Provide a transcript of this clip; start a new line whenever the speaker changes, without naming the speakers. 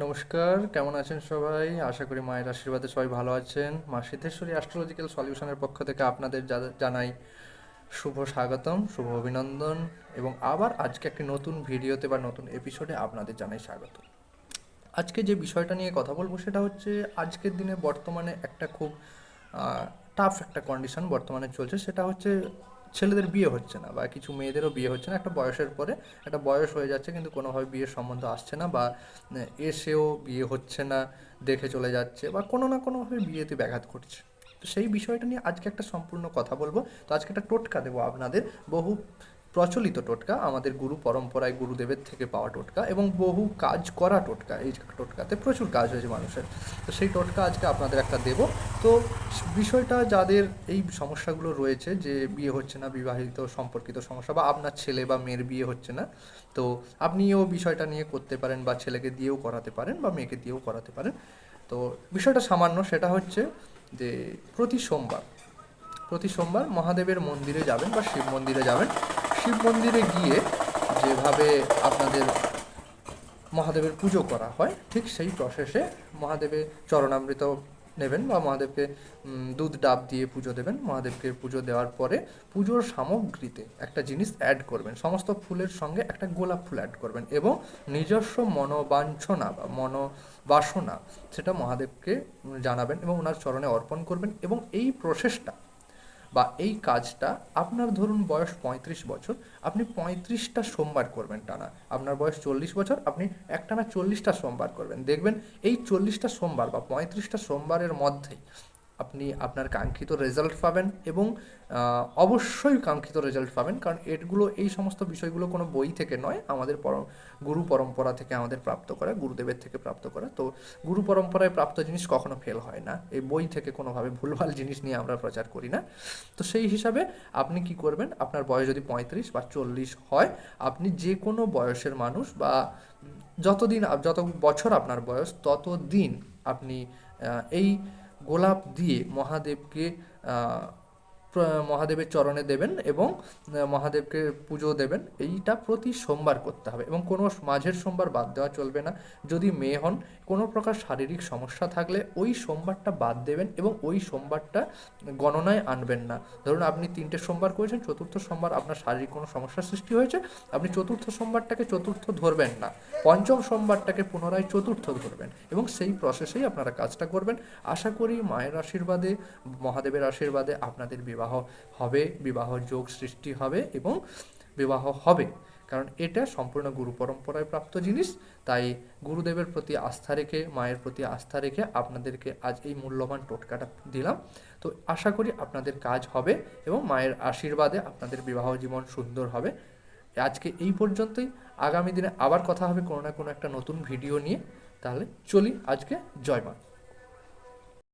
নমস্কার, কেমন আছেন সবাই? আশা করি মায়ের আশীর্বাদে সবাই ভালো আছেন। মা সিদ্ধেশ্বরী অ্যাস্ট্রোলজিক্যাল সলিউশনের পক্ষ থেকে আপনাদের জানাই শুভ স্বাগতম, শুভ অভিনন্দন এবং আবার আজকে একটি নতুন ভিডিওতে বা নতুন এপিসোডে আপনাদের জানাই স্বাগত। আজকে যে বিষয়টা নিয়ে কথা বলব সেটা হচ্ছে আজকের দিনে বর্তমানে একটা খুব টাফ একটা কন্ডিশন বর্তমানে চলছে। সেটা হচ্ছে ছেলেদের বিয়ে হচ্ছে না বা কিছু মেয়েদেরও বিয়ে হচ্ছে না। একটা বয়সের পরে একটা বয়স হয়ে যাচ্ছে কিন্তু কোনোভাবে বিয়ের সম্বন্ধ আসছে না বা এসেও বিয়ে হচ্ছে না, দেখে চলে যাচ্ছে বা কোনো না কোনোভাবে বিয়েতে ব্যাঘাত ঘটছে। তো সেই বিষয়টা নিয়ে আজকে একটা সম্পূর্ণ কথা বলব। তো আজকে একটা টোটকা দেবো আপনাদের। বহু প্রচলিত টোটকা, আমাদের গুরু পরম্পরায় গুরুদেবের থেকে পাওয়া টোটকা এবং বহু কাজ করা টোটকা, এই টোটকাতে প্রচুর কাজ হয়েছে মানুষের। তো সেই টোটকা আজকে আপনাদের একটা দেব। তো বিষয়টা যাদের এই সমস্যাগুলো রয়েছে যে বিয়ে হচ্ছে না, বিবাহিত, সম্পর্কিত সমস্যা বা আপনার ছেলে বা মেয়ের বিয়ে হচ্ছে না, তো আপনিও বিষয়টা নিয়ে করতে পারেন বা ছেলেকে দিয়েও করাতে পারেন বা মেয়েকে দিয়েও করাতে পারেন। তো বিষয়টা সামান্য, সেটা হচ্ছে যে প্রতি সোমবার প্রতি সোমবার মহাদেবের মন্দিরে যাবেন বা শিব মন্দিরে যাবেন। শিব মন্দিরে গিয়ে যেভাবে আপনাদের মহাদেবের পুজো করা হয়, ঠিক সেই প্রসেসে মহাদেবের চরণামৃত নেবেন বা মহাদেবকে দুধ, ডাব দিয়ে পুজো দেবেন। মহাদেবকে পুজো দেওয়ার পরে পুজোর সামগ্রীতে একটা জিনিস অ্যাড করবেন। সমস্ত ফুলের সঙ্গে একটা গোলাপ ফুল অ্যাড করবেন এবং নিজস্ব মনোবাঞ্ছনা বা মনোবাসনা, সেটা মহাদেবকে জানাবেন এবং ওনার চরণে অর্পণ করবেন এবং এই প্রসেসটা বা এই কাজটা আপনার ধরুন বয়স পঁয়ত্রিশ বছর, আপনি পঁয়ত্রিশটা সোমবার করবেন টানা। আপনার বয়স চল্লিশ বছর, আপনি একটানা চল্লিশটা সোমবার করবেন। দেখবেন এই চল্লিশটা সোমবার বা পঁয়ত্রিশটা সোমবারের মধ্যেই আপনি আপনার কাঙ্ক্ষিত রেজাল্ট পাবেন এবং অবশ্যই কাঙ্ক্ষিত রেজাল্ট পাবেন। কারণ এগুলো এই সমস্ত বিষয়গুলো কোনো বই থেকে নয়, আমাদের পরম, গুরু পরম্পরা থেকে আমাদের প্রাপ্ত করা, গুরুদেবের থেকে প্রাপ্ত করা। তো গুরু পরম্পরায় প্রাপ্ত জিনিস কখনো ফেল হয় না। এই বই থেকে কোনোভাবে ভুলভাল জিনিস নিয়ে আমরা প্রচার করি না। তো সেই হিসাবে আপনি কি করবেন, আপনার বয়স যদি পঁয়ত্রিশ বা চল্লিশ হয়, আপনি যে কোনো বয়সের মানুষ বা যতদিন, যত বছর আপনার বয়স তত দিন আপনি এই গোলাপ দিয়ে মহাদেবকে মহাদেবের চরণে দেবেন এবং মহাদেবকে পুজো দেবেন। এইটা প্রতি সোমবার করতে হবে এবং কোনো মাঝের সোমবার বাদ দেওয়া চলবে না। যদি মেয়ে হন, কোনো প্রকার শারীরিক সমস্যা থাকলে ওই সোমবারটা বাদ দেবেন এবং ওই সোমবারটা গণনায় আনবেন না। ধরুন আপনি তিনটে সোমবার করেছেন, চতুর্থ সোমবার আপনার শারীরিক কোনো সমস্যার সৃষ্টি হয়েছে, আপনি চতুর্থ সোমবারটাকে চতুর্থ ধরবেন না। পঞ্চম সোমবারটাকে পুনরায় চতুর্থ ধরবেন এবং সেই প্রসেসেই আপনারা কাজটা করবেন। আশা করি মায়ের আশীর্বাদে, মহাদেবের আশীর্বাদে আপনাদের বিবাহ হবে বিবাহ যোগ সৃষ্টি হবে এবং বিবাহ হবে। কারণ এটা সম্পূর্ণ গুরু পরম্পরায় প্রাপ্ত জিনিস। তাই গুরুদেবের প্রতি আস্থা রেখে, মায়ের প্রতি আস্থা রেখে আপনাদেরকে আজ এই মূল্যবান টোটকাটা দিলাম। তো আশা করি আপনাদের কাজ হবে এবং মায়ের আশীর্বাদে আপনাদের বিবাহ জীবন সুন্দর হবে। আজকে এই পর্যন্তই। আগামী দিনে আবার কথা হবে কোনো না কোনো একটা নতুন ভিডিও নিয়ে। তাহলে চলি আজকে জয় মা।